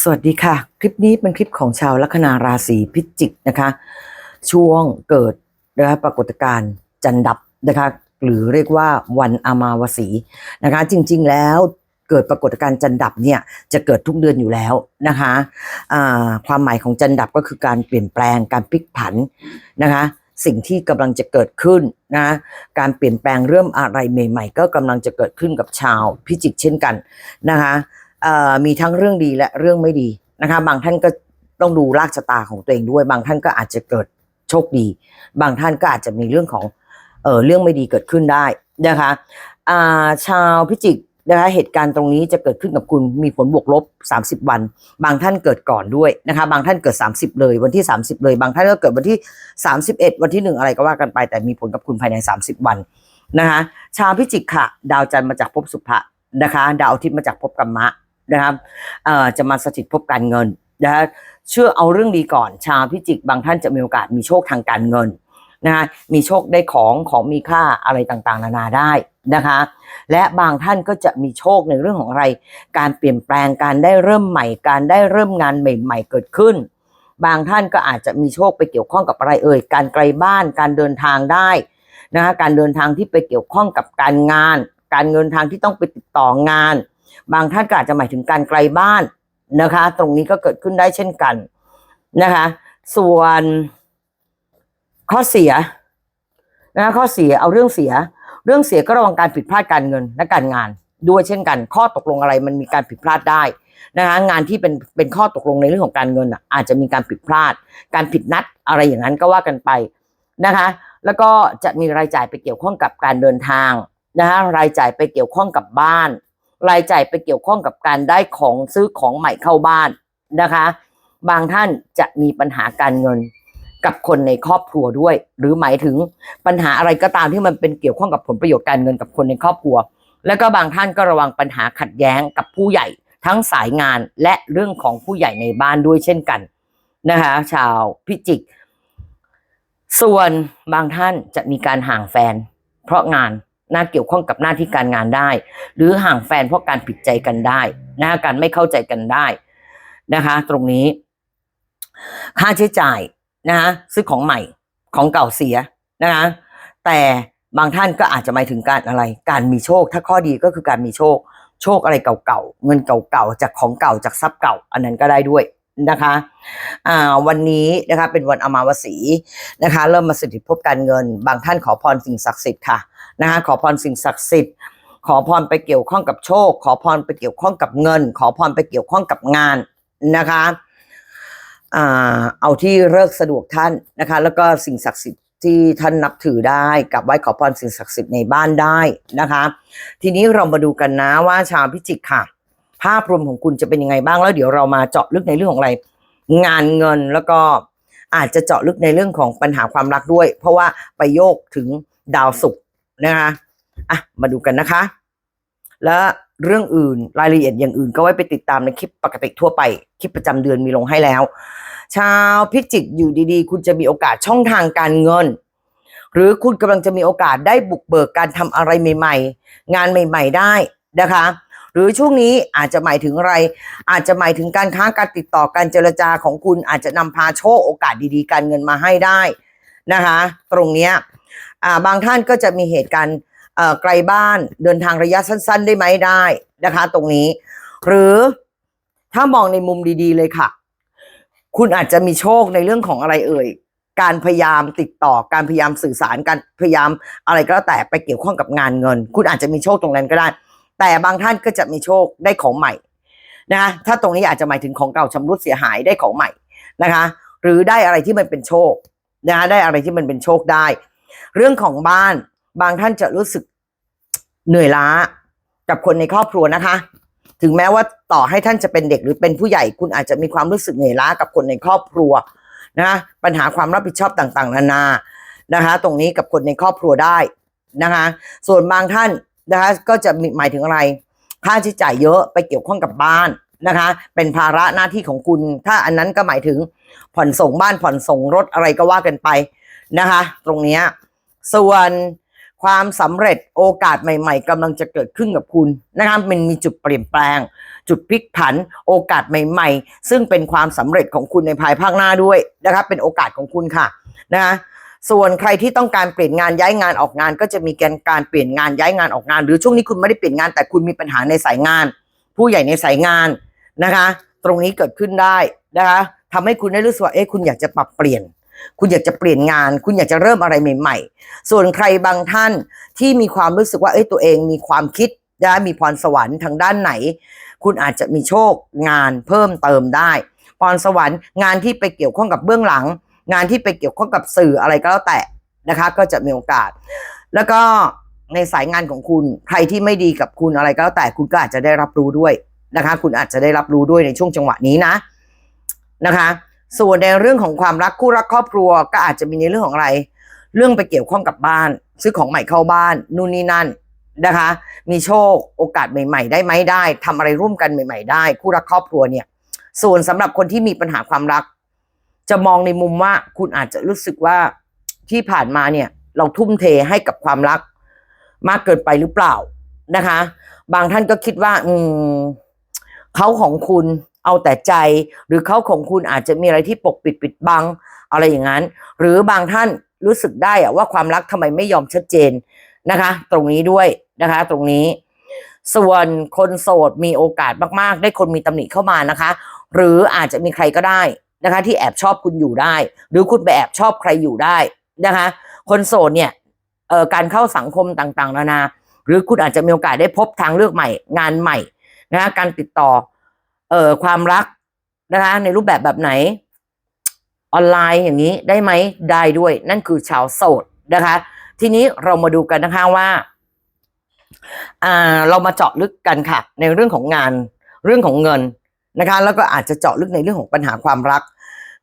สวัสดีค่ะ คลิปนี้เป็นคลิปของชาวลัคนาราศีพิจิกนะคะ ช่วงเกิดนะคะปรากฏการณ์จันดับนะคะหรือเรียกว่าวันอามาวสีนะคะ จริง ๆ แล้วเกิดปรากฏการณ์จันดับเนี่ยจะเกิดทุกเดือนอยู่แล้วนะคะอ่าความหมายของจันดับก็คือการเปลี่ยนแปลงการพลิกผันนะคะสิ่งที่กำลังจะเกิดขึ้นนะการเปลี่ยนแปลงเริ่มอะไรใหม่ ๆ ก็กำลังจะเกิดขึ้นกับชาวพิจิกเช่นกันนะคะ มีทั้งเรื่องดีและเรื่องไม่ดีนะคะ บางท่านก็ต้องดูรากชะตาของตัวเองด้วย บางท่านก็อาจจะเกิดโชคดี บางท่านก็อาจจะมีเรื่องของเอ่อเรื่องไม่ดีเกิดขึ้นได้นะคะอ่าชาวพิจิกนะคะเหตุการณ์ตรงนี้จะเกิดขึ้นกับคุณมีผลบวกลบ 30 วัน บางท่านเกิดก่อนด้วยนะคะบางท่านเกิด 30 เลยวันที่ 30 เลย บางท่านก็เกิดวันที่ 31 วันที่ 1 อะไรก็ว่ากันไป แต่มีผลกับคุณภายใน 30 วันนะคะชาวพิจิกค่ะ ดาวจันทร์มาจากภพสุภะนะคะ ดาวอาทิตย์มาจากภพกัมมะ นะครับจะมาสถิตพบการเงินนะเชื่อเอาเรื่องดีก่อน ชาวพิจิกบางท่านจะมีโอกาสมีโชคทางการเงินนะคะมีโชคได้ของของมีค่าอะไรต่างๆ นานาได้นะคะ และบางท่านก็จะมีโชคในเรื่องของอะไร การเปลี่ยนแปลงการได้เริ่มใหม่ การได้เริ่มงานใหม่ ๆ เกิดขึ้น บางท่านก็อาจจะมีโชคไปเกี่ยวข้องกับอะไรเอ่ยการไกลบ้านการเดินทางได้นะคะการเดินทางที่ไปเกี่ยวข้องกับการงาน การเงินทางที่ต้องไปติดต่องาน บางท่านก็อาจจะหมายถึงการไกลบ้านนะคะ ตรงนี้ก็เกิดขึ้นได้เช่นกันนะคะ ส่วนข้อเสียนะคะข้อเสียเอาเรื่องเสีย เรื่องเสียก็ระวังการผิดพลาดการเงินและการงาน ด้วยเช่นกัน ข้อตกลงอะไรมันมีการผิดพลาดได้นะคะงานที่เป็นเป็นข้อตกลงในเรื่องของการเงินอะอาจจะมีการผิดพลาด การผิดนัดอะไรอย่างนั้นก็ว่ากันไปนะคะ แล้วก็จะมีรายจ่ายไปเกี่ยวข้องกับการเดินทางนะคะรายจ่ายไปเกี่ยวข้องกับบ้าน รายจ่ายไปเกี่ยวข้องกับการได้ของซื้อของใหม่เข้าบ้านนะคะ บางท่านจะมีปัญหาการเงินกับคนในครอบครัวด้วย หรือหมายถึงปัญหาอะไรก็ตามที่มันเป็นเกี่ยวข้องกับผลประโยชน์การเงินกับคนในครอบครัว แล้วก็บางท่านก็ระวังปัญหาขัดแย้งกับผู้ใหญ่ทั้งสายงานและเรื่องของผู้ใหญ่ในบ้านด้วยเช่นกันนะคะชาวพิจิก ส่วนบางท่านจะมีการห่างแฟน เพราะงาน น่าเกี่ยวข้องกับหน้าที่การงานได้ หรือห่างแฟนเพราะการผิดใจกันได้นะการไม่เข้าใจกันได้นะคะ ตรงนี้ ค่าใช้จ่ายนะคะซื้อของใหม่ของเก่าเสียนะคะแต่บางท่านก็อาจจะหมายถึงการอะไร การมีโชค ถ้าข้อดีก็คือการมีโชค โชคอะไรเก่าๆเงินเก่าๆจากของเก่าจากทรัพย์เก่า อันนั้นก็ได้ด้วย นะคะอ่าวันนี้นะคะเป็นวันอมาวสีนะคะ เริ่มมาสถิภพการเงิน บางท่านขอพรสิ่งศักดิ์สิทธิ์ค่ะนะคะขอพรสิ่งศักดิ์สิทธิ์ ขอพรไปเกี่ยวข้องกับโชค ขอพรไปเกี่ยวข้องกับเงิน ขอพรไปเกี่ยวข้องกับงานนะคะอ่าเอาที่เลิกสะดวกท่านนะคะ แล้วก็สิ่งศักดิ์สิทธิ์ที่ท่านนับถือได้กับไหว้ขอพรสิ่งศักดิ์สิทธิ์ในบ้านได้นะคะ ทีนี้เรามาดูกันนะว่าชาวพิจิกค่ะ ภาพรวมของคุณจะเป็นยังไงบ้างแล้วเดี๋ยวเรามาเจาะลึกในเรื่องของอะไร งานเงินแล้วก็อาจจะเจาะลึกในเรื่องของปัญหาความรักด้วย เพราะว่าไปโยกถึงดาวศุกร์นะคะอะมาดูกันนะคะ และเรื่องอื่นรายละเอียดอย่างอื่นก็ไว้ไปติดตามในคลิปปกติทั่วไปคลิปประจำเดือนมีลงให้แล้ว ชาวพิจิกอยู่ดีๆ คุณจะมีโอกาสช่องทางการเงิน หรือคุณกำลังจะมีโอกาสได้บุกเบิกการทำอะไรใหม่ ๆ งานใหม่ ๆ ได้นะคะ หรือช่วงนี้อาจจะหมายถึงอะไร อาจจะหมายถึงการค้าการติดต่อการเจรจาของคุณอาจจะนำพาโชคโอกาสดีๆ การเงินมาให้ได้นะคะ ตรงเนี้ยบางท่านก็จะมีเหตุการณ์ไกลบ้านเดินทางระยะสั้น ๆ ได้ไหมได้นะคะ ตรงนี้ หรือถ้ามองในมุมดีๆเลยค่ะ คุณอาจจะมีโชคในเรื่องของอะไรเอ่ยการพยายามติดต่อการพยายามสื่อสารการพยายามอะไรก็แล้วแต่ไปเกี่ยวข้องกับงานเงิน คุณอาจจะมีโชคตรงนั้นก็ได้ แต่บางท่านก็จะมีโชคได้ของใหม่นะคะถ้าตรงนี้อาจจะหมายถึงของเก่าชำรุดเสียหายได้ของใหม่นะคะ หรือได้อะไรที่มันเป็นโชคนะคะได้อะไรที่มันเป็นโชคได้ เรื่องของบ้านบางท่านจะรู้สึกเหนื่อยล้ากับคนในครอบครัวนะคะ ถึงแม้ว่าต่อให้ท่านจะเป็นเด็กหรือเป็นผู้ใหญ่คุณอาจจะมีความรู้สึกเหนื่อยล้ากับคนในครอบครัวนะปัญหาความรับผิดชอบต่างๆ นานานะคะ ตรงนี้กับคนในครอบครัวได้นะคะ ส่วนบางท่าน นะคะก็จะหมายถึงอะไร ค่าใช้จ่ายเยอะไปเกี่ยวข้องกับบ้านนะคะ เป็นภาระหน้าที่ของคุณ ถ้าอันนั้นก็หมายถึงผ่อนส่งบ้านผ่อนส่งรถอะไรก็ว่ากันไปนะคะ ตรงนี้ส่วนความสำเร็จโอกาสใหม่ๆกำลังจะเกิดขึ้นกับคุณนะครับมันมีจุดเปลี่ยนแปลง จุดพลิกผัน โอกาสใหม่ ๆ ซึ่งเป็นความสำเร็จของคุณในภายภาคหน้าด้วยนะครับเป็นโอกาสของคุณค่ะนะคะ ส่วนใครที่ต้องการเปลี่ยนงานย้ายงานออกงาน ก็จะมีการการเปลี่ยนงานย้ายงานออกงาน หรือช่วงนี้คุณไม่ได้เปลี่ยนงานแต่คุณมีปัญหาในสายงาน ผู้ใหญ่ในสายงานนะคะ ตรงนี้เกิดขึ้นได้นะคะทำให้คุณได้รู้สึกว่าเอ๊ะคุณอยากจะปรับเปลี่ยน คุณอยากจะเปลี่ยนงาน คุณอยากจะเริ่มอะไรใหม่ ๆ ส่วนใครบางท่านที่มีความรู้สึกว่าเอ้ยตัวเองมีความคิดนะมีพรสวรรค์ทางด้านไหน คุณอาจจะมีโชคงานเพิ่มเติมได้พรสวรรค์งานที่ไปเกี่ยวข้องกับเบื้องหลัง งานที่ไปเกี่ยวข้องกับสื่ออะไรก็แล้วแต่นะคะ ก็จะมีโอกาส แล้วก็ในสายงานของคุณใครที่ไม่ดีกับคุณอะไรก็แล้วแต่คุณก็อาจจะได้รับรู้ด้วยนะคะ คุณอาจจะได้รับรู้ด้วยในช่วงจังหวะนี้นะนะคะ ส่วนในเรื่องของความรักคู่รักครอบครัวก็อาจจะมีในเรื่องของอะไร เรื่องไปเกี่ยวข้องกับบ้าน ซื้อของใหม่เข้าบ้านนู่นนี่นั่นนะคะ มีโชคโอกาสใหม่ ๆ ได้ไหมได้ทำอะไรร่วมกันใหม่ ๆ ได้ คู่รักครอบครัวเนี่ย ส่วนสำหรับคนที่มีปัญหาความรัก จะมองในมุมว่าคุณอาจจะรู้สึกว่าที่ผ่านมาเนี่ย เราทุ่มเทให้กับความรัก มากเกินไปหรือเปล่านะคะ บางท่านก็คิดว่า อืมเขาของคุณเอาแต่ใจ หรือเขาของคุณอาจจะมีอะไรที่ปกปิดปิดบัง อะไรอย่างนั้น หรือบางท่านรู้สึกได้อะว่าความรักทำไมไม่ยอมชัดเจนนะคะ ตรงนี้ด้วยนะคะ ตรงนี้ ส่วนคนโสดมีโอกาสมาก ๆ ได้คนมีตำหนิเข้ามานะคะ หรืออาจจะมีใครก็ได้ นะคะ ที่แอบชอบคุณอยู่ได้ หรือคุณไปแอบชอบใครอยู่ได้นะคะ คนโสดเนี่ยเอ่อการเข้าสังคมต่างๆ นานา หรือคุณอาจจะมีโอกาสได้พบทางเลือกใหม่ งานใหม่นะคะการติดต่อเอ่อความรักนะคะ ในรูปแบบแบบไหน ออนไลน์อย่างนี้ได้ไหมได้ด้วย นั่นคือชาวโสดนะคะ ทีนี้เรามาดูกันนะคะว่าอ่าเรามาเจาะลึกกันค่ะ ในเรื่องของงานเรื่องของเงินนะคะ แล้วก็อาจจะเจาะลึกในเรื่องของปัญหาความรัก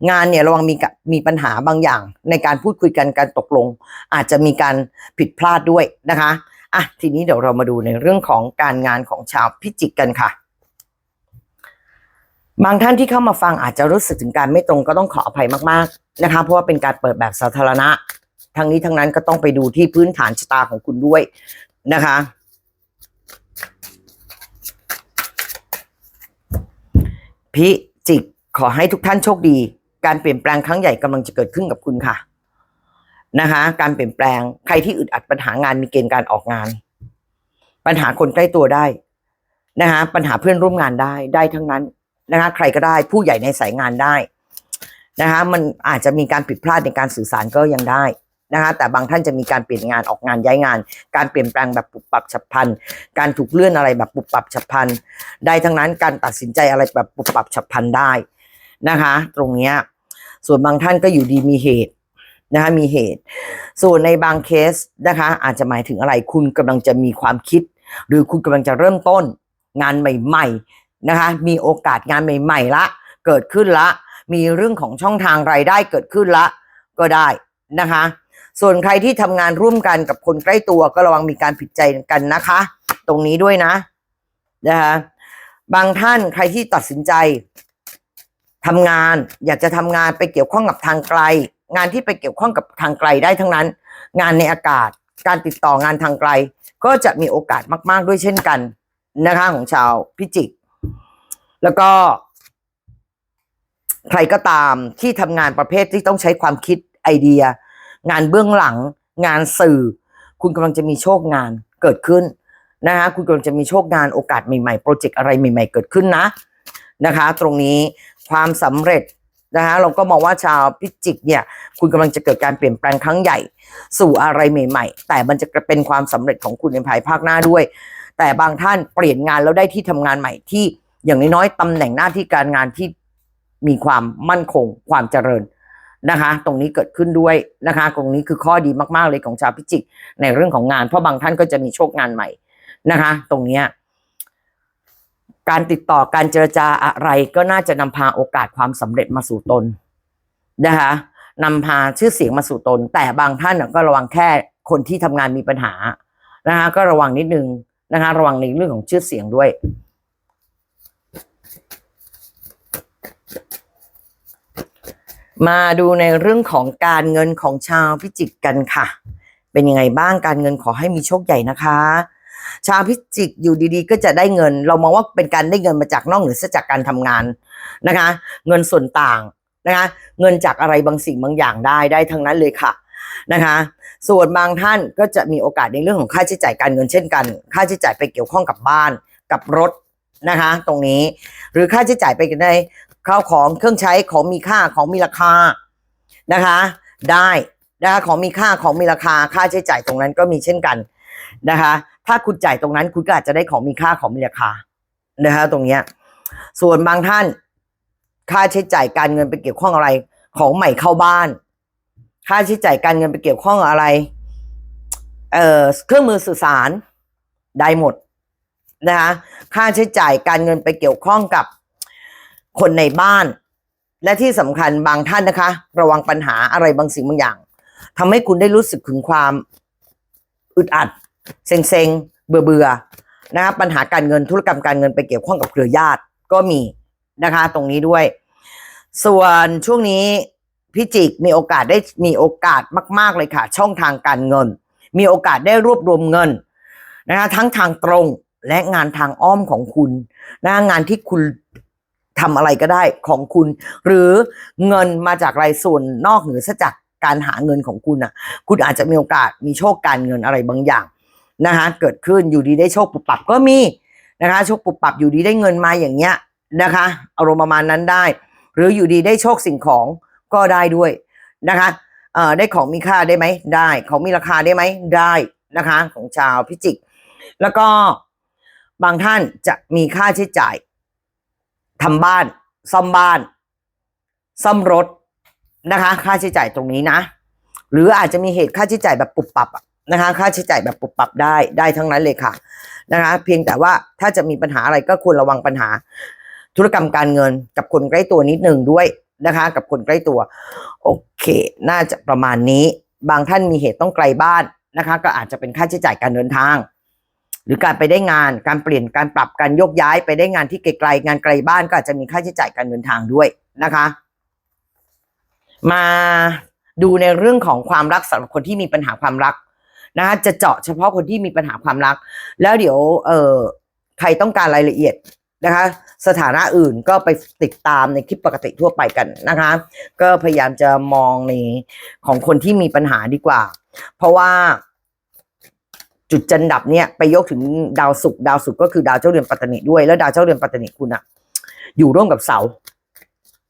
งานเนี่ยระวังมีกะมีปัญหาบางอย่าง ในการพูดคุยกันการตกลง อาจจะมีการผิดพลาดด้วยนะคะอะทีนี้เดี๋ยวเรามาดูในเรื่องของการงานของชาวพิจิกกันค่ะ บางท่านที่เข้ามาฟังอาจจะรู้สึกถึงการไม่ตรงก็ต้องขออภัยมากๆนะคะ เพราะว่าเป็นการเปิดแบบสาธารณะ ทั้งนี้ทั้งนั้นก็ต้องไปดูที่พื้นฐานชะตาของคุณด้วยนะคะพิจิกขอให้ทุกท่านโชคดี การเปลี่ยนแปลงครั้งใหญ่กำลังจะเกิดขึ้นกับคุณค่ะ นะคะ การเปลี่ยนแปลงใครที่อึดอัดปัญหางานมีเกณฑ์การออกงาน ปัญหาคนใกล้ตัวได้นะคะปัญหาเพื่อนร่วมงานได้ได้ทั้งนั้นนะคะใครก็ได้ผู้ใหญ่ในสายงานได้นะคะมันอาจจะมีการผิดพลาดในการสื่อสารก็ยังได้นะคะแต่บางท่านจะมีการเปลี่ยนงานออกงานย้ายงาน การเปลี่ยนแปลงแบบปุบปับฉับพลัน การถูกเลื่อนอะไรแบบปุบปับฉับพลัน ได้ทั้งนั้นการตัดสินใจอะไรแบบปุบปับฉับพลันได้ นะคะ ตรงเนี้ยส่วนบางท่านก็อยู่ดีมีเหตุนะคะมีเหตุ ส่วนในบางเคสนะคะ อาจจะหมายถึงอะไรคุณกำลังจะมีความคิด หรือคุณกำลังจะเริ่มต้นงานใหม่ๆนะคะ มีโอกาสงานใหม่ๆละเกิดขึ้นละ มีเรื่องของช่องทางรายได้เกิดขึ้นละ ก็ได้นะคะ ส่วนใครที่ทำงานร่วมกันกับคนใกล้ตัวก็ระวังมีการผิดใจกันนะคะ ตรงนี้ด้วยนะนะคะบางท่านใครที่ตัดสินใจ ทำงานอยากจะทำงานไปเกี่ยวข้องกับทางไกล งานที่ไปเกี่ยวข้องกับทางไกลได้ทั้งนั้น งานในอากาศ การติดต่องานทางไกล ก็จะมีโอกาสมาก ๆ ด้วยเช่นกันนะคะของชาวพิจิก แล้วก็ ใครก็ตามที่ทำงานประเภทที่ต้องใช้ความคิดไอเดีย งานเบื้องหลัง งานสื่อ คุณกำลังจะมีโชคงานเกิดขึ้นนะคะคุณกำลังจะมีโชคงานโอกาสใหม่ๆ โปรเจกต์อะไรใหม่ ๆ เกิดขึ้นนะ นะคะ ตรงนี้ความสำเร็จนะคะเราก็มองว่าชาวพิจิกเนี่ยคุณกำลังจะเกิดการเปลี่ยนแปลงครั้งใหญ่ สู่อะไรใหม่ ๆ แต่มันจะเป็นความสำเร็จของคุณในภายภาคหน้าด้วย แต่บางท่านเปลี่ยนงานแล้วได้ที่ทำงานใหม่ที่อย่างน้อยๆตำแหน่งหน้าที่การงานที่มีความมั่นคงความเจริญนะคะ ตรงนี้เกิดขึ้นด้วยนะคะ ตรงนี้คือข้อดีมากๆเลยของชาวพิจิก ในเรื่องของงานเพราะบางท่านก็จะมีโชคงานใหม่นะคะ ตรงเนี้ย การติดต่อการเจรจาอะไรก็น่าจะนำพาโอกาสความสำเร็จมาสู่ตนนะคะนำพาชื่อเสียงมาสู่ตน แต่บางท่านก็ระวังแค่คนที่ทำงานมีปัญหานะคะก็ระวังนิดนึงนะคะระวังในเรื่องของชื่อเสียงด้วย มาดูในเรื่องของการเงินของชาวพิจิกกันค่ะ เป็นยังไงบ้างการเงินขอให้มีโชคใหญ่นะคะ ชาวพิจิกอยู่ดีๆ ก็จะได้เงิน เรามองว่าเป็นการได้เงินมาจากนอกเหนือจากการทำงานนะคะ เงินส่วนต่างนะคะเงินจากอะไรบางสิ่งบางอย่างได้ได้ทั้งนั้นเลยค่ะนะคะ ส่วนบางท่านก็จะมีโอกาสในเรื่องของค่าใช้จ่ายการเงินเช่นกัน ค่าใช้จ่ายไปเกี่ยวข้องกับบ้านกับรถนะคะ ตรงนี้หรือค่าใช้จ่ายไปในข้าวของเครื่องใช้ของมีค่าของมีราคานะคะ ได้นะคะของมีค่าของมีราคาค่าใช้จ่ายตรงนั้นก็มีเช่นกันนะคะ ถ้าคุณจ่ายตรงนั้น คุณก็อาจจะได้ของมีค่าของมีราคานะคะตรงเนี้ย ส่วนบางท่าน ค่าใช้จ่ายการเงินไปเกี่ยวข้องอะไร ของใหม่เข้าบ้าน ค่าใช้จ่ายการเงินไปเกี่ยวข้องอะไร เอ่อเครื่องมือสื่อสารได้หมดนะคะค่าใช้จ่ายการเงินไปเกี่ยวข้องกับคนในบ้าน และที่สำคัญบางท่านนะคะ ระวังปัญหาอะไรบางสิ่งบางอย่างทำให้คุณได้รู้สึกถึงความอึดอัด เซ็งๆ เบื่อเบื่อๆนะคะปัญหาการเงินธุรกรรมการเงินไปเกี่ยวข้องกับเครือญาติก็มีนะคะ ตรงนี้ด้วย ส่วนช่วงนี้พี่จิกมีโอกาสได้มีโอกาสมาก ๆเลยค่ะ ช่องทางการเงิน มีโอกาสได้รวบรวมเงินนะคะทั้งทางตรงและงานทางอ้อมของคุณนะงานที่คุณทำอะไรก็ได้ของคุณ หรือเงินมาจากรายส่วนนอกเหนือจากการหาเงินของคุณอะ คุณอาจจะมีโอกาสมีโชคการเงินอะไรบางอย่าง นะคะเกิดขึ้นอยู่ดีได้โชคปุบปับก็มีนะคะโชคปุบปับอยู่ดีได้เงินมาอย่างเงี้ยนะคะอารมณ์ประมาณนั้นได้ หรืออยู่ดีได้โชคสิ่งของก็ได้ด้วยนะคะเอ่อได้ของมีค่าได้ไหมได้ของมีราคาได้ไหมได้นะคะของชาวพิจิก แล้วก็บางท่านจะมีค่าใช้จ่ายทำบ้าน ซ่อมบ้าน ซ่อมรถนะคะ ค่าใช้จ่ายตรงนี้นะ หรืออาจจะมีเหตุค่าใช้จ่ายแบบปุบปับอะ นะคะ ค่าใช้จ่ายแบบปุบปับได้ได้ทั้งนั้นเลยค่ะนะคะ เพียงแต่ว่าถ้าจะมีปัญหาอะไรก็ควรระวังปัญหา ธุรกรรมการเงินกับคนใกล้ตัวนิดหนึ่งด้วยนะคะ กับคนใกล้ตัว โอเค น่าจะประมาณนี้ บางท่านมีเหตุต้องไกลบ้านนะคะ ก็อาจจะเป็นค่าใช้จ่ายการเดินทาง หรือการไปได้งานการเปลี่ยนการปรับการยกย้ายไปได้งานที่ไกลๆงานไกลบ้านก็อาจจะมีค่าใช้จ่ายการเดินทางด้วยนะคะ มาดูในเรื่องของความรักสำหรับคนที่มีปัญหาความรัก นะคะจะเจาะเฉพาะคนที่มีปัญหาความรัก แล้วเดี๋ยวเอ่อใครต้องการรายละเอียดนะคะ สถานะอื่นก็ไปติดตามในคลิปปกติทั่วไปกันนะคะ ก็พยายามจะมองในของคนที่มีปัญหาดีกว่า เพราะว่าจุดจันดับเนี่ยไปยกถึงดาวศุกร์ดาวศุกร์ก็คือดาวเจ้าเรือนปัตตนิด้วย แล้วดาวเจ้าเรือนปัตตนิคุณอะอยู่ร่วมกับเสา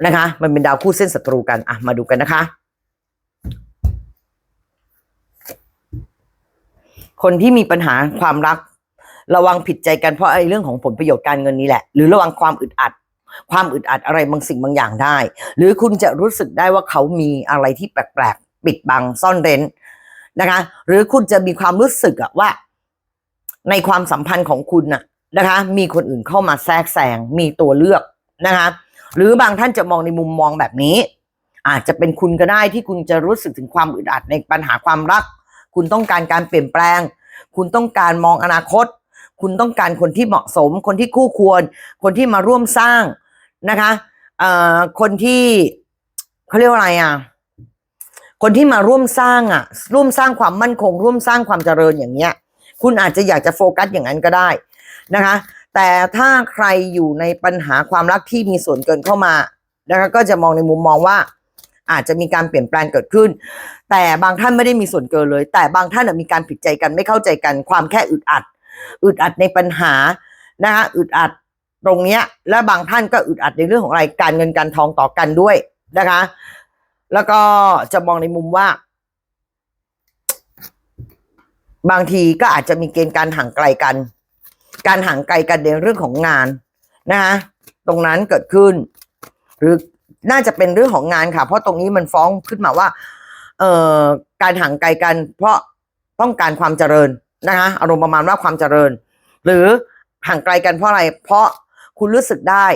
นะคะ มันเป็นดาวคู่เส้นศัตรูกันอะมาดูกันนะคะ คนที่มีปัญหาความรัก ระวังผิดใจกันเพราะไอ้เรื่องของผลประโยชน์การเงินนี่แหละ หรือระวังความอึดอัด ความอึดอัดอะไรบางสิ่งบางอย่างได้ หรือคุณจะรู้สึกได้ว่าเขามีอะไรที่แปลกๆปิดบังซ่อนเร้นนะคะ หรือคุณจะมีความรู้สึกอะว่า ในความสัมพันธ์ของคุณน่ะนะคะ มีคนอื่นเข้ามาแทรกแซงมีตัวเลือกนะคะ หรือบางท่านจะมองในมุมมองแบบนี้ อาจจะเป็นคุณก็ได้ที่คุณจะรู้สึกถึงความอึดอัดในปัญหาความรัก คุณต้องการการเปลี่ยนแปลง คุณต้องการมองอนาคต คุณต้องการคนที่เหมาะสม คนที่คู่ควร คนที่มาร่วมสร้างนะคะเอ่อคนที่เขาเรียกว่าอะไรอะคนที่มาร่วมสร้างอะ ร่วมสร้างความมั่นคง ร่วมสร้างความเจริญอย่างเงี้ย คุณอาจจะอยากจะโฟกัสอย่างนั้นก็ได้นะคะ แต่ถ้าใครอยู่ในปัญหาความรักที่มีส่วนเกินเข้ามานะคะก็จะมองในมุมมองว่า อาจจะมีการเปลี่ยนแปลงเกิดขึ้น แต่บางท่านไม่ได้มีส่วนเกินเลย แต่บางท่านมีการผิดใจกันไม่เข้าใจกัน ความแค่อึดอัด อึดอัดในปัญหานะคะอึดอัดตรงเนี้ย และบางท่านก็อึดอัดในเรื่องของอะไรการเงินการทองต่อกันด้วยนะคะ แล้วก็จะมองในมุมว่า บางทีก็อาจจะมีเกณฑ์การห่างไกลกัน การห่างไกลกันในเรื่องของงานนะคะตรงนั้นเกิดขึ้น หรือ น่าจะเป็นเรื่องของงานค่ะ เพราะตรงนี้มันฟ้องขึ้นมาว่า เอ่อการห่างไกลกัน เพราะต้องการความเจริญนะคะอารมณ์ประมาณว่าความเจริญ หรือห่างไกลกันเพราะอะไร เพราะคุณรู้สึกได้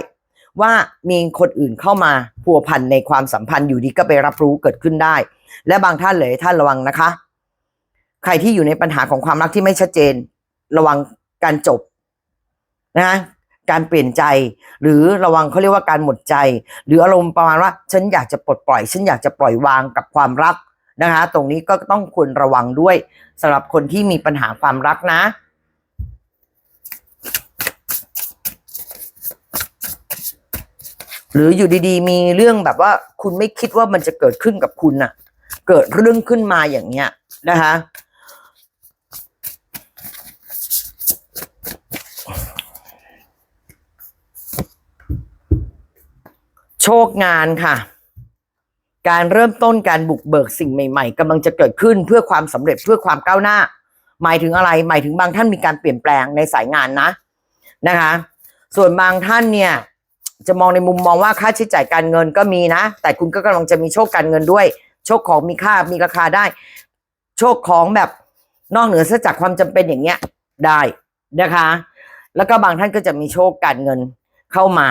ว่ามีคนอื่นเข้ามาพัวพันในความสัมพันธ์อยู่ดีก็ไปรับรู้เกิดขึ้นได้ และบางท่านเลยท่านระวังนะคะ ใครที่อยู่ในปัญหาของความรักที่ไม่ชัดเจน ระวังการจบนะ การเปลี่ยนใจ หรือระวังเขาเรียกว่าการหมดใจ หรืออารมณ์ประมาณว่า ฉันอยากจะปลดปล่อย ฉันอยากจะปล่อยวางกับความรักนะคะ ตรงนี้ก็ต้องควรระวังด้วยสำหรับคนที่มีปัญหาความรักนะหรืออยู่ดีๆ มีเรื่องแบบว่าคุณไม่คิดว่ามันจะเกิดขึ้นกับคุณน่ะ เกิดเรื่องขึ้นมาอย่างเงี้ยนะคะ โชคงานค่ะ การเริ่มต้นการบุกเบิกสิ่งใหม่ ๆกำลังจะเกิดขึ้นเพื่อความสำเร็จเพื่อความก้าวหน้า หมายถึงอะไร หมายถึงบางท่านมีการเปลี่ยนแปลงในสายงานนะนะคะ ส่วนบางท่านเนี่ยจะมองในมุมมองว่าค่าใช้จ่ายการเงินก็มีนะ แต่คุณก็กำลังจะมีโชคการเงินด้วย โชคของมีค่ามีราคาได้ โชคของแบบนอกเหนือจากความจำเป็นอย่างเงี้ยได้นะคะ แล้วก็บางท่านก็จะมีโชคการเงินเข้ามา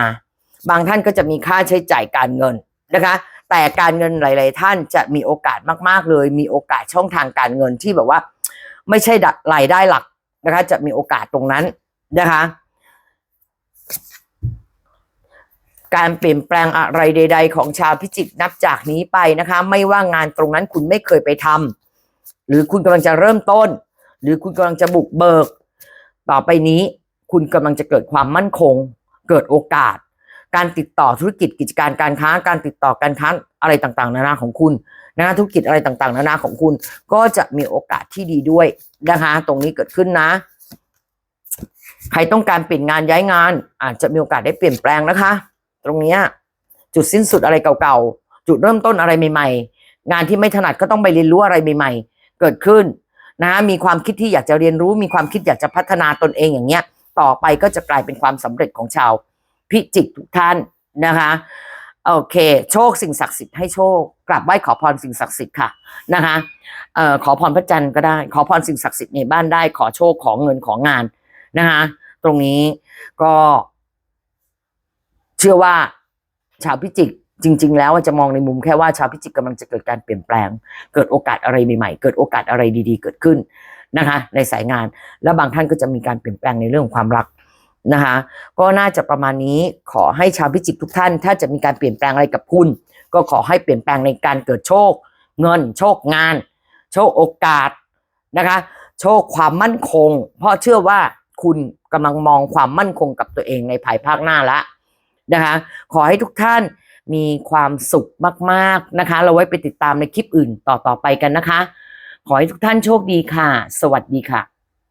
บางท่านก็จะมีค่าใช้จ่ายการเงินนะคะ แต่การเงินหลาย ๆ ท่านจะมีโอกาสมาก ๆ เลย มีโอกาสช่องทางการเงินที่แบบว่า ไม่ใช่รายได้หลักนะคะ จะมีโอกาสตรงนั้นนะคะ การเปลี่ยนแปลงอะไรใด ๆ ของชาวพิจิกนับจากนี้ไปนะคะ ไม่ว่างานตรงนั้นคุณไม่เคยไปทำหรือคุณกำลังจะเริ่มต้น หรือคุณกำลังจะบุกเบิก ต่อไปนี้คุณกำลังจะเกิดความมั่นคง เกิดโอกาส การติดต่อธุรกิจกิจการการค้า การติดต่อการค้าอะไรต่างๆ นานาของคุณนะธุรกิจอะไรต่างๆ นานาของคุณ ก็จะมีโอกาสที่ดีด้วยนะคะ ตรงนี้เกิดขึ้นนะ ใครต้องการเปลี่ยนงานย้ายงาน อาจจะมีโอกาสได้เปลี่ยนแปลงนะคะ ตรงนี้จุดสิ้นสุดอะไรเก่าๆ จุดเริ่มต้นอะไรใหม่ ๆ งานที่ไม่ถนัดก็ต้องไปเรียนรู้อะไรใหม่ ๆ เกิดขึ้นนะมีความคิดที่อยากจะเรียนรู้ มีความคิดอยากจะพัฒนาตนเองอย่างเงี้ย ต่อไปก็จะกลายเป็นความสำเร็จของชาว พิจิกทุกท่านนะคะโอเค โชคสิ่งศักดิ์สิทธิ์ให้โชคกราบไหว้ขอพรสิ่งศักดิ์สิทธิ์ค่ะนะคะเอ่อขอพรพระจันทร์ก็ได้ ขอพรสิ่งศักดิ์สิทธิ์ในบ้านได้ขอโชคของเงินของงานนะคะตรงนี้ก็เชื่อว่าชาวพิจิกจริง ๆ แล้วจะมองในมุมแค่ว่าชาวพิจิกกำลังจะเกิดการเปลี่ยนแปลง เกิดโอกาสอะไรใหม่ๆ เกิดโอกาสอะไรดีๆ เกิดขึ้นนะคะ ในสายงาน แล้วบางท่านก็จะมีการเปลี่ยนแปลงในเรื่องความรัก นะคะก็น่าจะประมาณนี้ขอให้ชาวพิจิกทุกท่าน ถ้าจะมีการเปลี่ยนแปลงอะไรกับคุณ ก็ขอให้เปลี่ยนแปลงในการเกิดโชค เงิน โชคงาน โชคโอกาสนะคะ โชคความมั่นคง เพราะเชื่อว่าคุณกำลังมองความมั่นคงกับตัวเองในภายภาคหน้าละนะคะขอให้ทุกท่านมีความสุขมากๆนะคะ เราไว้ไปติดตามในคลิปอื่นต่อๆไปกันนะคะ ขอให้ทุกท่านโชคดีค่ะ สวัสดีค่ะ